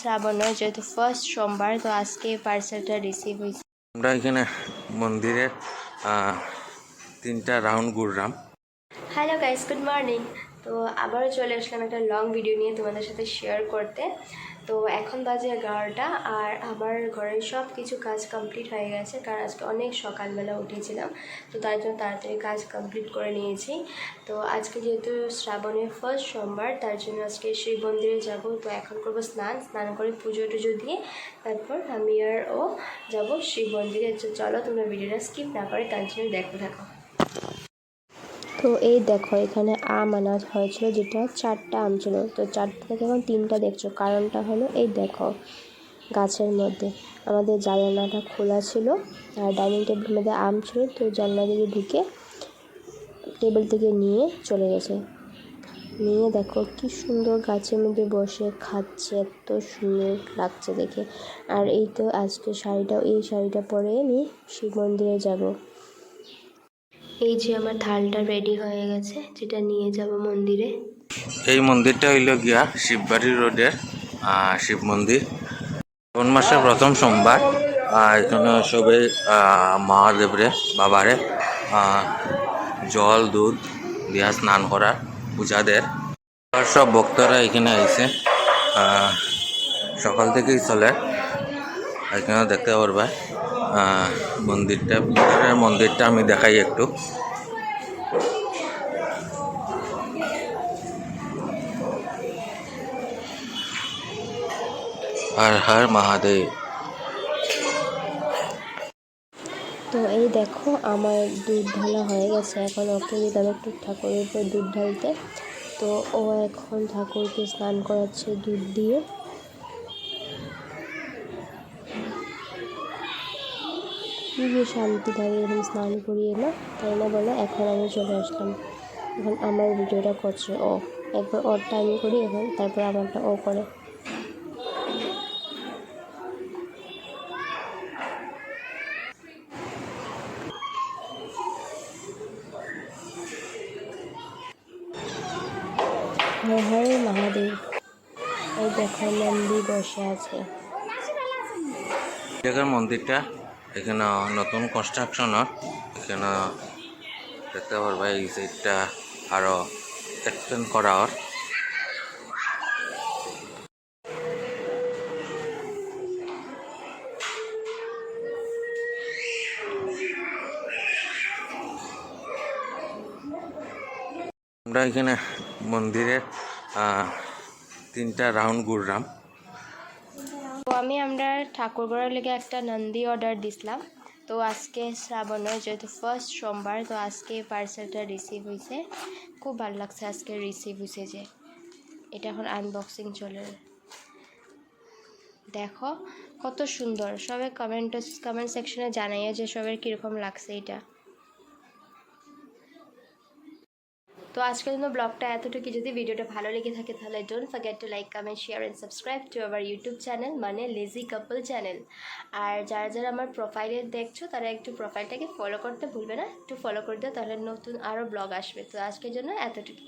শ্রাবণের যেহেতু ফার্স্ট সোমবার তো আজকে পার্সেলটা রিসিভ হয়েছে। আমরা এখানে মন্দিরের আহ, তিনটা রাউন্ড ঘুরলাম। হ্যালো গাইস গুড মর্নিং তো আবারও চলে আসলাম একটা লং ভিডিও নিয়ে তোমাদের সাথে শেয়ার করতে। তো এখন বাজে এগারোটা, আর আমার ঘরের সব কিছু কাজ কমপ্লিট হয়ে গেছে। কারণ আজকে অনেক সকালবেলা উঠেছিলাম, তো তার জন্য তাড়াতাড়ি কাজ কমপ্লিট করে নিয়েছি। তো আজকে যেহেতু শ্রাবণের ফার্স্ট সোমবার, তার জন্য আজকে শিব মন্দিরে যাব। তো এখন করব স্নান স্নান করে পুজো টুজো দিয়ে তারপর আমি আর ও যাব শিব মন্দিরে। চলো তোমরা ভিডিওটা স্কিপ না করে কন্টিনিউ দেখতে থাকো। তো এই দেখো, এখানে আম আনা হয়েছিল যেটা চারটা আম ছিল। তো চারটা থেকে এখন তিনটা দেখছ। কারণটা হলো এই দেখো, গাছের মধ্যে। আমাদের জানালাটা খোলা ছিল, আর ডাইনিং টেবিলের মধ্যে আম ছিল, তো জানলা দিয়ে ঢুকে টেবিল থেকে নিয়ে চলে গেছে। নিয়ে দেখো কি সুন্দর গাছের মধ্যে বসে খাচ্ছে, এত সুন্দর লাগছে দেখে। আর এই তো আজকে শাড়িটা, এই শাড়িটা পরে আমি শিব মন্দিরে যাব। এই যে আমার থালটা রেডি হয়ে গেছে যেটা নিয়ে যাব মন্দিরে। এই মন্দিরটা হইল গিয়া শিববাড়ি রোডের শিব মন্দির। কোন মাসের প্রথম সোমবার এখানে সবে আহ, মহাদেবরে বাবারে জল দুধ দিয়া স্নান করার পূজা দেয়। সব ভক্তরা এখানে আইছে সকাল থেকেই চলে। এখানে দেখতে পারবা মন্দিরটা, ভিতরের মন্দিরটা আমি দেখাই একটু। হর হর মহাদেব। তো এই দেখো, আমার দুধ ঢালা হয়ে গেছে। এখন ওকে দিলাম একটু ঠাকুরের উপর দুধ ঢালতে। তো ও এখন ঠাকুরকে স্নান করাচ্ছে দুধ দিয়ে। যে শান্তি লাগে এরকম স্নান করিয়ে না তাই না বলো? এখন আমি চলে আসলাম। এখন আমার ভিডিওটা করছে ও। একবার ওরটা আমি করি এখন, তারপর আমারটা ও করে। হর মহাদেব। এই দেখো বসে আছে। জায়গার মন্দিরটা। এখানে নতুন কনস্ট্রাকশনের এখানে দেখতে পারবা এই সাইডটা আরও এক্সটেন্ড করা ওর। আমরা এখানে মন্দিরের তিনটা রাউন্ড ঘুরলাম। আমি আমরা ঠাকুরগড়ের লেগে একটা নন্দী অর্ডার দিছিলাম। তো আজকে শ্রাবণের যেহেতু ফার্স্ট সোমবার, তো আজকে পার্সেলটা রিসিভ হয়েছে। খুব ভালো লাগছে আজকে রিসিভ হয়েছে যে এটা এখন আনবক্সিং চলে। দেখো, কত সুন্দর। সবাই কমেন্ট কমেন্ট সেকশনে জানাইয়া যে সবার কীরকম লাগছে এটা। তো আজকের জন্য ব্লগটা এতটুকু। যদি ভিডিওটা ভালো লেগে থাকে তাহলে don't forget to like comment share and subscribe to our YouTube channel মানে লেজি কাপল চ্যানেল আর যারা যারা আমার প্রোফাইলে দেখছ, তারা একটু প্রোফাইলটাকে ফলো করতে ভুলবে না। একটু ফলো করে দিও, তাহলে নতুন আরও ব্লগ আসবে। তো আজকের জন্য এতটুকু।